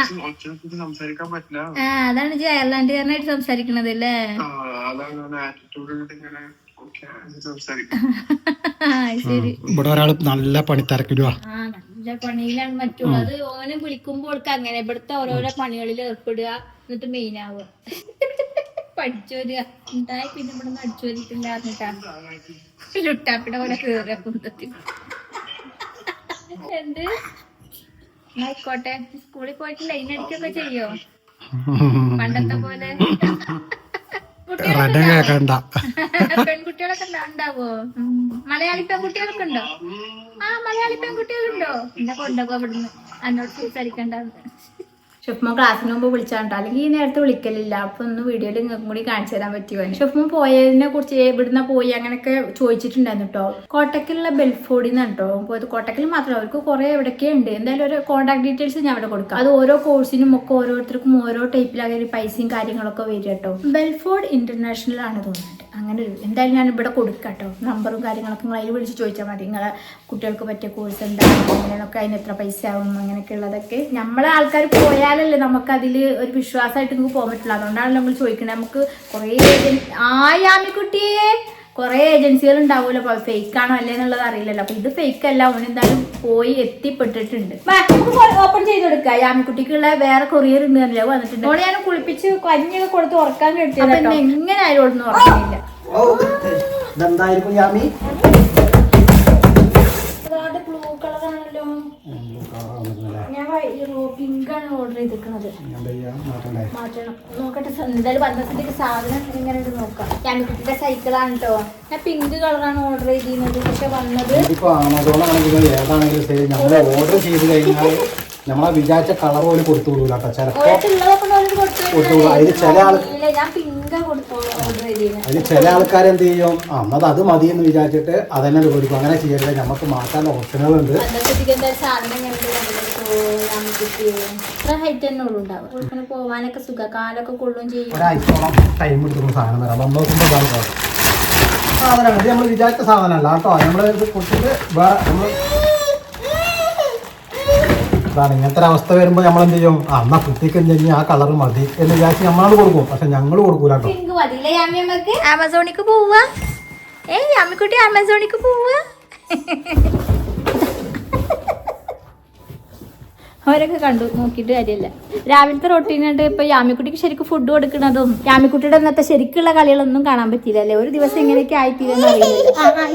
അതാണ് അയർലാൻഡുകാരനായിട്ട് സംസാരിക്കണത് അല്ലേ? ആ, അതാണ് ആറ്റിറ്റ്യൂഡ് ഇങ്ങനെ ഒക്കെ സംസാരിക്കും ശരി. ഇവിടെ ഒരാൾ നല്ല പണി തിരക്കിടുവാ. ആ നല്ല പണിയിലാണ് മറ്റുള്ളത്. ഓനെ വിളിക്കുമ്പോൾ അങ്ങനെ ഇവിടുത്തെ ഓരോരോ പണികളിൽ ഏർപ്പെടുക എന്നിട്ട് മെയിൻ ആവുക. പഠിച്ചോരുക. ഉണ്ടായി പിന്നെ ഇവിടെ നിന്ന് അടിച്ചോരിട്ടുണ്ടായിരുന്നിട്ടാണ് ലുട്ടാപ്പിടെ പോലെ കേറുക കുന്തത്തിൽ എന്ത്? ആയിക്കോട്ടെ. സ്കൂളിൽ പോയിട്ട് ലൈൻ അടിക്കൊക്കെ ചെയ്യോ? പണ്ടത്തെ പോലെ. പെൺകുട്ടികളൊക്കെ ഉണ്ടാ- ഉണ്ടാവോ. മലയാളി പെൺകുട്ടികളൊക്കെ ഉണ്ടോ ആ മലയാളി പെൺകുട്ടികളുണ്ടോ? എന്നെ കൊണ്ടുപോ അവിടുന്ന്. എന്നോട് സംസാരിക്കണ്ടെന്ന് ഷെഫ്മ ക്ലാസ്സിന് മുമ്പ് വിളിച്ചാണ്ടോ. അല്ലെങ്കിൽ ഈ നേരത്തെ വിളിക്കലില്ല. അപ്പൊ ഒന്ന് വീഡിയോയിൽ നിങ്ങൾക്കും കൂടി കാണിച്ചു തരാൻ പറ്റുമോ ഷെഫ്മ പോയതിനെ കുറിച്ച് ഇവിടുന്ന് പോയി? അങ്ങനെയൊക്കെ ചോദിച്ചിട്ടുണ്ടായിരുന്നു കേട്ടോ കോട്ടക്കിലുള്ള ബെൽഫോഡിൽ നിന്ന് കേട്ടോ പോയത്. കോട്ടക്കിൽ മാത്രമല്ല അവർക്ക് കുറെ എവിടെയൊക്കെ ഉണ്ട്. എന്തായാലും ഒരു കോൺടാക്ട് ഡീറ്റെയിൽസ് ഞാൻ അവിടെ കൊടുക്കാം. അത് ഓരോ കോഴ്സിനും ഒക്കെ ഓരോരുത്തർക്കും ഓരോ ടൈപ്പിലാകെ പൈസയും കാര്യങ്ങളൊക്കെ വരും കേട്ടോ ബെൽഫോർഡ് ഇന്റർനാഷണൽ ആണ് തോന്നുന്നത് അങ്ങനെ ഒരു എന്തായാലും ഞാൻ ഇവിടെ കൊടുക്കാം കേട്ടോ നമ്പറും കാര്യങ്ങളൊക്കെ നിങ്ങൾ അതിൽ വിളിച്ച് ചോദിച്ചാൽ മതി. നിങ്ങളെ കുട്ടികൾക്ക് പറ്റിയ കോഴ്സ് എന്താണ് അങ്ങനെയൊക്കെ അതിന് എത്ര പൈസ ആവും? അങ്ങനെയൊക്കെ ഉള്ളതൊക്കെ. നമ്മളെ ആൾക്കാർ പോയാലല്ലേ നമുക്ക് അതിൽ ഒരു വിശ്വാസമായിട്ട് നിങ്ങൾക്ക് പോകാൻ പറ്റില്ല. അതുകൊണ്ടാണല്ലോ നമ്മൾ ചോദിക്കുന്നത് നമുക്ക് കുറേ ഏജൻസി ആയാമിക്കുട്ടിയെ കുറേ ഏജൻസികൾ ഉണ്ടാവുമല്ലോ. അപ്പോൾ ഫേക്ക് ആണോ അല്ലേ എന്നുള്ളത് അറിയില്ലല്ലോ. അപ്പോൾ ഇത് ഫേക്ക് അല്ല. അവൻ എന്തായാലും പോയി എത്തിപ്പെട്ടിട്ടുണ്ട്. നമുക്ക് ഓപ്പൺ ചെയ്ത് കൊടുക്കാം. യാമിക്കുട്ടിക്കുള്ള വേറെ കൊറിയർ ഉണ്ട് തന്നെ വന്നിട്ടുണ്ട്. അവിടെ ഞാൻ കുളിപ്പിച്ച് കഞ്ഞിയൊക്കെ കൊടുത്ത് ഉറക്കാൻ കിട്ടിയത് എങ്ങനെ ആയാലും ഒന്നും ഓ ഇതെന്തായിരിക്കും യാമി ബ്ലൂ കളറാണല്ലോ ഞാൻ പിങ്ക് ആണ് ഓർഡർ ചെയ്തിരിക്കുന്നത്. മാറ്റണം. നോക്കട്ടെ എന്തായാലും വന്നതിന്റെ സാധനം ഇങ്ങനെ നോക്കാം. യാമിക്കുട്ടിയുടെ സൈക്കിളാണ് കേട്ടോ ഞാൻ പിങ്ക് കളറാണ് ഓർഡർ ചെയ്തിരുന്നത്. പക്ഷെ വന്നത് ഓർഡർ ചെയ്ത് കഴിഞ്ഞാൽ നമ്മളെ വിചാരിച്ച കളർ പോലും കൊടുത്തു വിടൂല കേട്ടോ ചിലപ്പോ കൊടുത്തു വിടും അതിൽ ചില ആൾ അതിൽ ചില ആൾക്കാർ എന്ത് ചെയ്യും? ആ എന്നാൽ അത് മതി എന്ന് വിചാരിച്ചിട്ട് അതന്നെ കൊടുക്കും അങ്ങനെ ചെയ്യരുത്. നമുക്ക് മാറ്റാൻ ഓപ്ഷനുകളുണ്ട്. ഉണ്ട് പോവാനൊക്കെ സുഖ. കാലൊക്കെ കൊള്ളും ചെയ്യും. ഒരാഴ്ചയോളം ടൈം എടുക്കുന്ന സാധനം വരാം നോക്കുമ്പോൾ സാധനമാണ് ഇത് നമ്മൾ വിചാരിച്ച സാധനമല്ല കേട്ടോ. നമ്മൾ കൊടുത്തിട്ട് വേറെ നമ്മൾ അതാണ്. ഇങ്ങനത്തെ ഒരു അവസ്ഥ വരുമ്പോൾ നമ്മൾ എന്ത് ചെയ്യും? ആ എന്നാ കുട്ടിക്ക് എന്തെങ്കിലും ആ കളർ മതി എന്ന് വിചാരിച്ച് നമ്മളത് കൊടുക്കും. പക്ഷെ ഞങ്ങൾ കൊടുക്കൂല ആമസോണിക്ക് പോവാ. ഏയ് അമ്മിക്കുട്ടി ആമസോണിക്ക് പോവാ. അവരൊക്കെ കണ്ടു നോക്കിയിട്ട് കാര്യമില്ല. രാവിലത്തെ റൊട്ടീനായിട്ട് ഇപ്പൊ യാമിക്കുട്ടിക്ക് ശരിക്കും ഫുഡ് കൊടുക്കുന്നതും യാമിക്കുട്ടിയുടെ ഇന്നത്തെ ശരിക്കുള്ള കളികളൊന്നും കാണാൻ പറ്റിയില്ല അല്ലേ? ഒരു ദിവസം ഇങ്ങനെയൊക്കെ ആയിത്തീരെന്ന് അറിയില്ല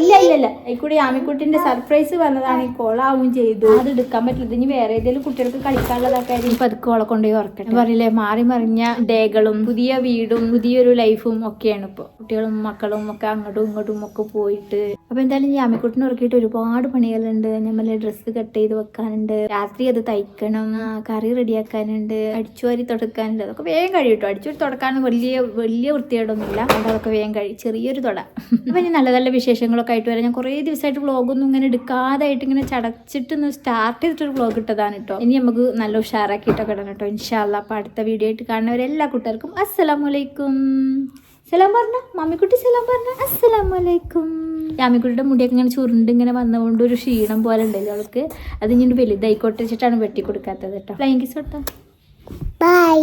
ഇല്ല ഇല്ല ഇല്ല. അതിക്കൂടി യാമിക്കുട്ടിന്റെ സർപ്രൈസ് വന്നതാണ് ഈ കോളാവും ചെയ്തു. അത് എടുക്കാൻ പറ്റില്ല. ഇനി വേറെ ഏതെങ്കിലും കുട്ടികൾക്ക് കളിക്കാനുള്ളതൊക്കെ ആയിരിക്കും ഇപ്പൊ അതൊക്കെ ഓളെ കൊണ്ടുപോയി ഉറക്കട്ടെ. പറയില്ലേ മാറി മറിഞ്ഞ ഡേകളും പുതിയ വീടും പുതിയൊരു ലൈഫും ഒക്കെയാണ് ഇപ്പോൾ കുട്ടികളും മക്കളും ഒക്കെ അങ്ങോട്ടും ഇങ്ങോട്ടും ഒക്കെ പോയിട്ട്. അപ്പൊ എന്തായാലും യാമിക്കുട്ടിനെ ഉറക്കിയിട്ട് ഒരുപാട് പണികളുണ്ട്. നമ്മളെ ഡ്രസ്സ് കട്ട് ചെയ്ത് വെക്കാനുണ്ട്. രാത്രി അത് തയ്ക്കണം ആ, കറി റെഡിയാക്കാനുണ്ട്. അടിച്ചുവാരി തുടക്കാനുണ്ട്. അതൊക്കെ വേഗം കഴിയും കേട്ടോ അടിച്ചുവാരി തുടക്കാൻ വലിയ വലിയ വൃത്തികേടൊന്നുമില്ല. അതൊക്കെ വേഗം കഴിയും ചെറിയൊരു തുട. അപ്പൊ ഇനി നല്ല നല്ല വിശേഷങ്ങളൊക്കെ ആയിട്ട് വരാം. ഞാൻ കുറേ ദിവസമായിട്ട് വ്ളോഗൊന്നും ഇങ്ങനെ എടുക്കാതായിട്ട് ഇങ്ങനെ ചടച്ചിട്ട് സ്റ്റാർട്ട് ചെയ്തിട്ടൊരു വ്ളോഗ് ഇട്ടതാണ് കേട്ടോ ഇനി നമുക്ക് നല്ല ഉഷാറാക്കിയിട്ടൊക്കെ ഇടണം കേട്ടോ ഇൻഷാല്ല അപ്പൊ അടുത്ത വീഡിയോ ആയിട്ട് കാണുന്നവരെല്ലാ കൂട്ടുകാർക്കും അസ്സലാമലൈക്കും സലാം പറഞ്ഞ. മമ്മിക്കുട്ടി സലാം പറഞ്ഞ. അസ്സലാമലൈക്കും രാമിക്കുട്ടിയുടെ മുടിയൊക്കെ ഇങ്ങനെ ചുരുണ്ട് ഇങ്ങനെ വന്നുകൊണ്ട് ഒരു ക്ഷീണം പോലെ ഉണ്ടല്ലോ അവൾക്ക്. അത് ഇങ്ങനെ വലുതായിക്കോട്ടെ വെച്ചിട്ടാണ് വെട്ടി കൊടുക്കാത്തത് കേട്ടോ. Thank you Soto by